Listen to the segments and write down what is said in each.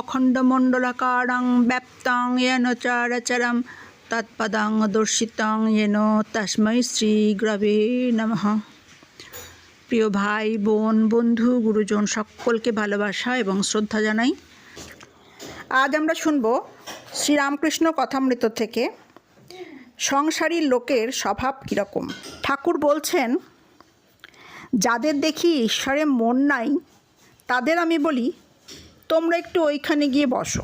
অখণ্ডমণ্ডলাকারাং ব্যাপ্তাং এন চারাচারাম তৎপদাং দর্শিতাং এন তস্মৈ শ্রী গ্রবে নমঃ প্রিয় ভাই বোন বন্ধু গুরুজন সকলকে ভালোবাসা এবং শ্রদ্ধা জানাই। আজ আমরা শুনব শ্রীরামকৃষ্ণ কথামৃত থেকে সংসারী লোকের স্বভাব কীরকম। ঠাকুর বলছেন, যাদের দেখি ঈশ্বরে মন নাই, তাদের আমি বলি তোমরা একটু ওইখানে গিয়ে বসো।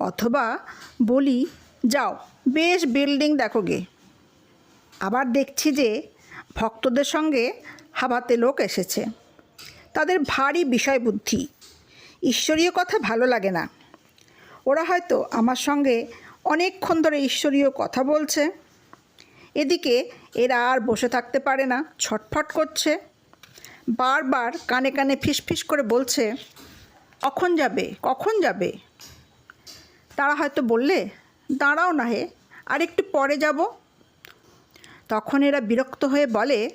অথবা বলি, যাও, বেশ বিল্ডিং দেখো গে। আবার দেখছি যে ভক্তদের সঙ্গে হাবাতে লোক এসেছে। তাদের ভারী বিষয় বুদ্ধি ঈশ্বরীয় কথা ভালো লাগে না। ওরা হয়তো আমার সঙ্গে অনেকক্ষণ ধরে ঈশ্বরীয় কথা বলছে। এদিকে এরা আর বসে থাকতে পারে না, ছটফট করছে। বারবার কানে কানে ফিসফিস করে বলছে কখন যাবে? কখন যাবে? তারা হয়তো বললে, দাঁড়াও না হে, আর একটু পরে যাব। তখন এরা বিরক্ত হয়ে বলে,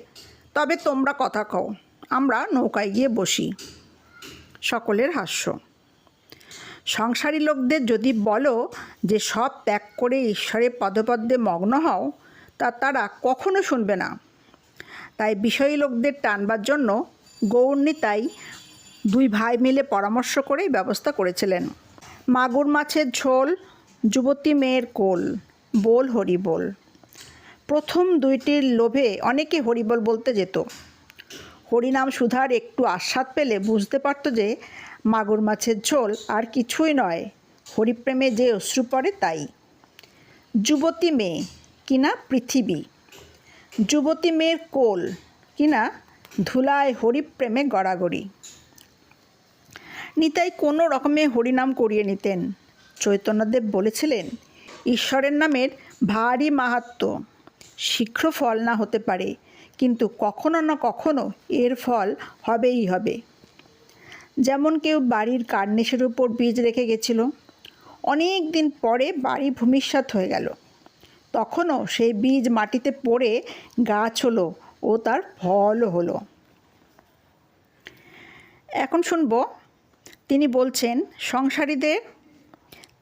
তবে তোমরা কথা কও, আমরা নৌকায় গিয়ে বসি। সকলের হাস্য। সংসারী লোকদের যদি বলো যে, সব ত্যাগ করে ঈশ্বরের পদপদ্মে মগ্ন হও তা তারা কখনো শুনবে না। তাই বিষয়ী লোকদের টানবার জন্য গৌর্ণী তাই দুই ভাই মিলে পরামর্শ করেই ব্যবস্থা করেছিলেন। মাগুর মাছের ঝোল, যুবতী মেয়ের কোল, বোল হরিবোল। প্রথম দুইটির লোভে অনেকে হরিবোল বলতে যেত। হরিনাম সুধার একটু আস্বাদ পেলে বুঝতে পারত যে মাগুর মাছের ঝোল আর কিছুই নয়, হরিপ্রেমে যে অশ্রু পড়ে তাই। যুবতী মেয়ে, কিনা পৃথিবী। যুবতী মেয়ের কোল, কিনা ধুলায় হরিপ্রেমে গড়াগড়ি। নিতাই কোনো রকমে হরিনাম করিয়ে নিতেন। চৈতন্যদেব বলেছিলেন, ঈশ্বরের নামের ভারী মাহাত্ম, শীঘ্র ফল না হতে পারে, কিন্তু কখনো না কখনো এর ফল হবেই হবে। যেমন কেউ বাড়ির কার্নিশের উপর বীজ রেখে গেছিল, অনেক দিন পরে বাড়ি ভূমিষ্যাত হয়ে গেল। তখনও সেই বীজ মাটিতে পড়ে গাছ হলো ও তার ফলও হলো। এখন শুনব তিনি বলছেন, সংসারীদের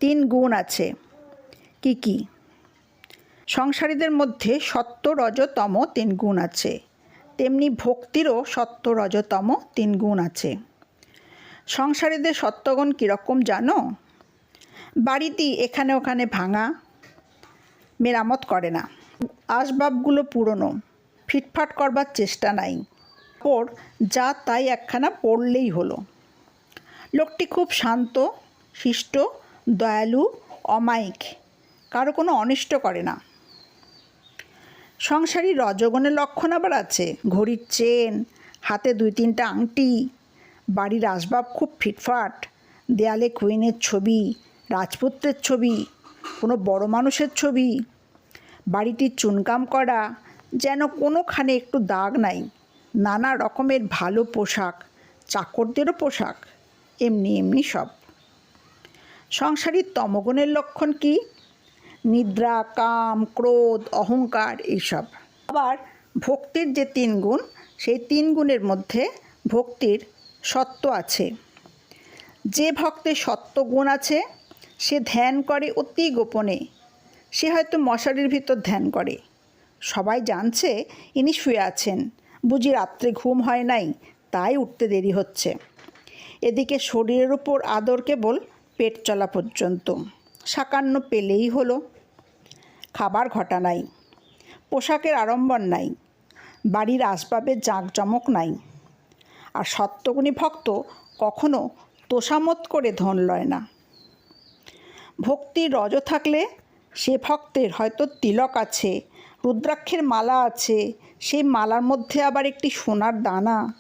তিন গুণ আছে। কি কি? সংসারীদের মধ্যে সত্য রজতম তিন গুণ আছে। তেমনি ভক্তিরও সত্য রজতম তিন গুণ আছে। সংসারীদের সত্যগুণ কীরকম জানো? বাড়িটি এখানে ওখানে ভাঙা, মেরামত করে না। আসবাবগুলো পুরনো, ফিটফাট করবার চেষ্টা নাই। ওর যা তাই একখানা পড়লেই হলো। লোকটি খুব শান্ত, শিষ্ট, দয়ালু, অমায়িক, কারও কোনো অনিষ্ট করে না। সংসারী রজগণের লক্ষণ আবার আছে। ঘড়ির চেন, হাতে দুই তিনটা আংটি, বাড়ির আসবাব খুব ফিটফাট, দেয়ালে কুইনের ছবি, রাজপুত্রের ছবি, কোনো বড় মানুষের ছবি, বাড়িটি চুনকাম করা, যেন কোনোখানে একটু দাগ নাই। নানা রকমের ভালো পোশাক, চাকরদেরও পোশাক। এমনি এমনি সব। সংসারীর তমগুণের লক্ষণ কি? নিদ্রা, কাম, ক্রোধ, অহংকার, এইসব। আবার ভক্তির যে তিন গুণ, সেই তিন গুণের মধ্যে ভক্তির সত্য আছে। যে ভক্তের সত্য গুণ আছে, সে ধ্যান করে অতি গোপনে। সে হয়তো মশারির ভিতর ধ্যান করে। সবাই জানছে, ইনি শুয়ে আছেন। বুঝি রাত্রে ঘুম হয় নাই, তাই উঠতে দেরি হচ্ছে। এদিকে শরীরের উপর আদর কেবল পেট চলা পর্যন্ত। সাকান্ন পেলেই হলো। খাবার ঘটা নাই। পোশাকের আড়ম্বর নাই। বাড়ির আসবাবের জাঁকজমক নাই। আর সত্যগুণী ভক্ত কখনো তোষামত করে ধন লয় না। ভক্তির রজ থাকলে সে ভক্তের হয়তো তিলক আছে, রুদ্রাক্ষের মালা আছে, সেই মালার মধ্যে আবার একটি সোনার দানা।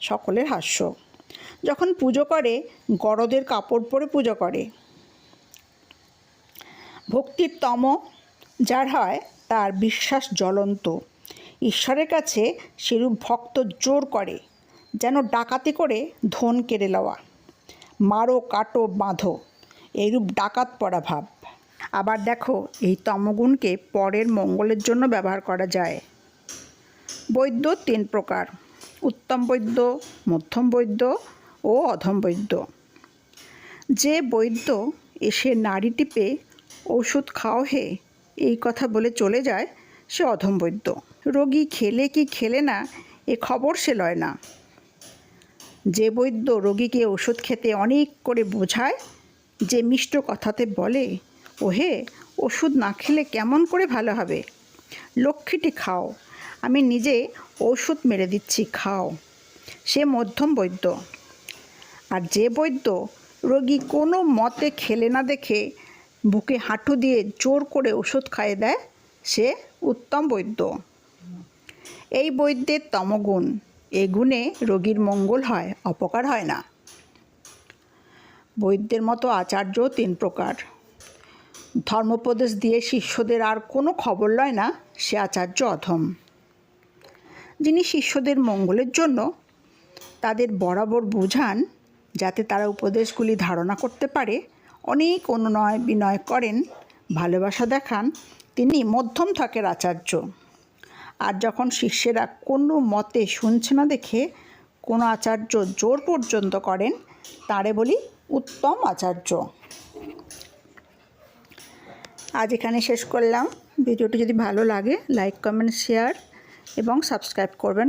সকলের হাস্য। যখন পুজো করে, গরদের কাপড় পরে পুজো করে। ভক্তির তম যার হয়, তার বিশ্বাস জ্বলন্ত। ঈশ্বরের কাছে সেরূপ ভক্ত জোর করে, যেন ডাকাতি করে ধন কেড়ে লওয়া। মারো, কাটো, বাঁধো, এইরূপ ডাকাত পড়া ভাব। আবার দেখো, এই তমগুণকে পরের মঙ্গলের জন্য ব্যবহার করা যায়। বৈদ্য তিন প্রকার, উত্তম বৈদ্য, মধ্যম বৈদ্য ও অধম বৈদ্য। যে বৈদ্য এসে নাড়ি টিপে, ওষুধ খাও হে, এই কথা বলে চলে যায়, সে অধম বৈদ্য। রোগী খেলে কি খেলে না, এ খবর সে লয় না। যে বৈদ্য রোগীকে ওষুধ খেতে অনেক করে বোঝায়, যে মিষ্ট কথাতে বলে, ওহে, ওষুধ না খেলে কেমন করে ভালো হবে? লক্ষ্মীটি খাও, আমি নিজে ওষুধ মেরে দিচ্ছি, খাও। সে মধ্যম বৈদ্য। আর যে বৈদ্য রোগী কোনো মতে খেলে না দেখে বুকে হাঁটু দিয়ে জোর করে ওষুধ খাইয়ে দেয়, সে উত্তম বৈদ্য। এই বৈদ্যের তমগুণ, এ গুণে রোগীর মঙ্গল হয়, অপকার হয় না। বৈদ্যের মতো আচার্য তিন প্রকার। ধর্মোপদেশ দিয়ে শিষ্যদের আর কোনো খবর লয় না, সে আচার্য অধম। যিনি শিষ্যদের মঙ্গলের জন্য তাদের বরাবর বোঝান যাতে তারা উপদেশগুলি ধারণা করতে পারে। অনেক অনুনয় বিনয় করেন, ভালোবাসা দেখান। তিনি মধ্যম থাকের আচার্য। আর যখন শিষ্যেরা কোনো মতে শুনছে না দেখে কোনো আচার্য জোর পর্যন্ত করেন, তারে বলি উত্তম আচার্য। আজ এখানে শেষ করলাম। ভিডিওটি যদি ভালো লাগে, লাইক, কমেন্ট, শেয়ার এবং সাবস্ক্রাইব করবেন।